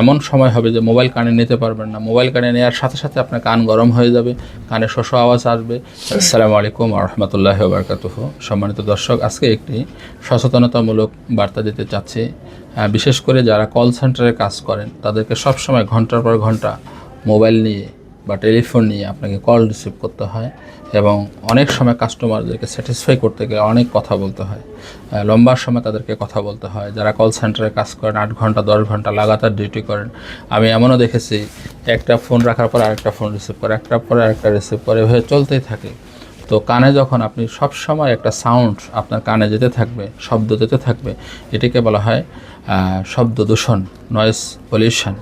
এমন সময় হবে যে মোবাইল কানে নিতে পারবেন না। মোবাইল কানে নেওয়ার সাথে সাথে আপনার কান গরম হয়ে যাবে, কানে শোষ আওয়াজ আসবে। আসসালামু আলাইকুম রহমতুল্লাহ বারকাতুহ। সম্মানিত দর্শক, আজকে একটি সচেতনতামূলক বার্তা দিতে চাচ্ছি। বিশেষ করে যারা কল সেন্টারে কাজ করেন, তাদেরকে সবসময় ঘণ্টার পর ঘণ্টা মোবাইল নিয়ে বা টেলিফোন নিয়ে আপনাকে কল রিসিভ করতে হয় এবং অনেক সময় কাস্টমারদেরকে স্যাটিসফাই করতে গেলে অনেক কথা বলতে হয়। লম্বা সময় তাদেরকে কথা বলতে হয়। যারা কল সেন্টারে কাজ করেন, আট ঘণ্টা, দশ ঘণ্টা লাগাতার ডিউটি করেন। আমি এমনও দেখেছি, একটা ফোন রাখার পর আরেকটা ফোন রিসিভ করে একটা পরে আরেকটা রিসিভ করে, এভাবে চলতেই থাকে। তো কানে যখন আপনি সব সময় একটা সাউন্ড আপনার কানে যেতে থাকবে, শব্দ যেতে থাকবে, এটিকে বলা হয় শব্দ দূষণ নয়েজ পলিউশন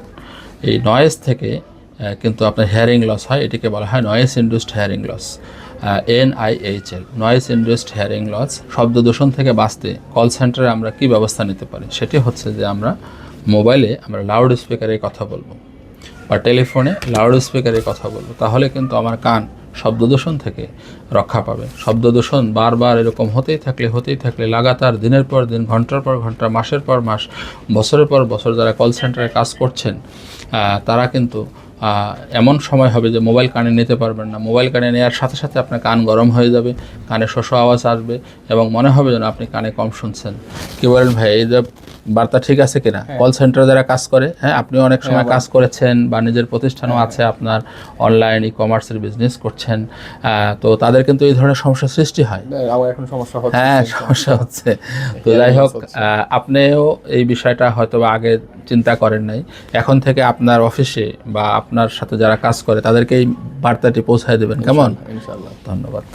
এই নয়েজ থেকে কিন্তু আপনার হেয়ারিং লস হয়, এটিকে বলা হয় noise induced hearing loss N I H L noise induced hearing loss শব্দ দূষণ থেকে বাঁচতে কল সেন্টারে আমরা কি ব্যবস্থা নিতে পারি? সেটি হচ্ছে যে আমরা মোবাইলে আমরা লাউড স্পিকারে কথা বলব বা টেলিফোনে লাউড স্পিকারে কথা বলব। তাহলে কিন্তু আমার কান শব্দ দূষণ থেকে রক্ষা পাবে। শব্দ দূষণ বারবার এরকম হতেই থাকলে হতেই থাকলে লাগাতার দিনের পর দিন, ঘণ্টার পর ঘণ্টা, মাসের পর মাস, বছরের পর বছর যারা কল সেন্টারে কাজ করছেন তারা কিন্তু এমন সময় হবে যে মোবাইল কানে নিতে পারবেন না। মোবাইল কানে নেওয়ার সাথে সাথে আপনার কান গরম হয়ে যাবে, কানে শোষ আওয়াজ আসবে এবং মনে হবে যেন আপনি কানে কম শুনছেন। কী বলেন ভাই, এই যে বার্তা ঠিক আছে কিনা? কল সেন্টারে যারা কাজ করে। হ্যাঁ আপনি অনেক সময় কাজ করেছেন বা নিজের প্রতিষ্ঠানও আছে আপনার অনলাইন ই কমার্সের বিজনেস করছেন তো তাদের কিন্তু এই ধরনের সমস্যার সৃষ্টি হয়। এখন সমস্যা হচ্ছে। হ্যাঁ সমস্যা হচ্ছে। তো যাই হোক আপনিও এই বিষয়টা হয়তো বা আগে চিন্তা করেন নাই। এখন থেকে আপনার অফিসে বা আপনার সাথে যারা কাজ করে তাদেরকে এই বার্তাটি পৌঁছায় দেবেন। কেমন? ইনশাআল্লাহ ধন্যবাদ।